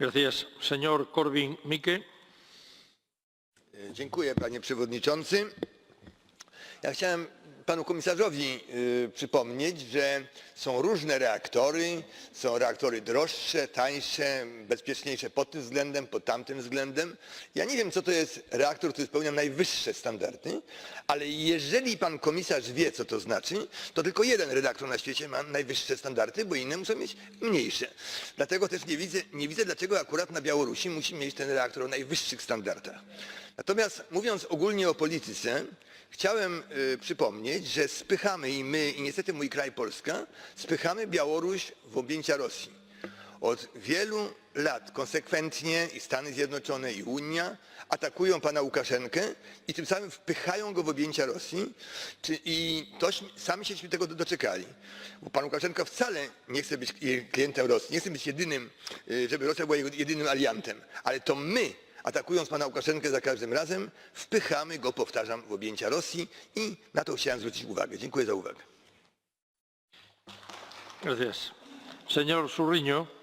Gracias. Señor. Dziękuję panie przewodniczący. Ja chciałem panu komisarzowi y, przypomnieć, że są różne reaktory, są reaktory droższe, tańsze, bezpieczniejsze pod tym względem, pod tamtym względem. Ja nie wiem, co to jest reaktor, który spełnia najwyższe standardy, ale jeżeli pan komisarz wie, co to znaczy, to tylko jeden reaktor na świecie ma najwyższe standardy, bo inne muszą mieć mniejsze. Dlatego też nie widzę, nie widzę dlaczego akurat na Białorusi musi mieć ten reaktor o najwyższych standardach. Natomiast mówiąc ogólnie o polityce, chciałem y, przypomnieć, że spychamy i my, i niestety mój kraj Polska, spychamy Białoruś w objęcia Rosji. Od wielu lat konsekwentnie i Stany Zjednoczone i Unia atakują pana Łukaszenkę i tym samym wpychają go w objęcia Rosji czy, i toś, sami się tego doczekali. Bo pan Łukaszenka wcale nie chce być klientem Rosji, nie chce być jedynym, y, żeby Rosja była jego jedynym aliantem, ale to my atakując pana Łukaszenkę za każdym razem, wpychamy go, powtarzam, w objęcia Rosji i na to chciałem zwrócić uwagę. Dziękuję za uwagę. Gracias. Señor Zurriño.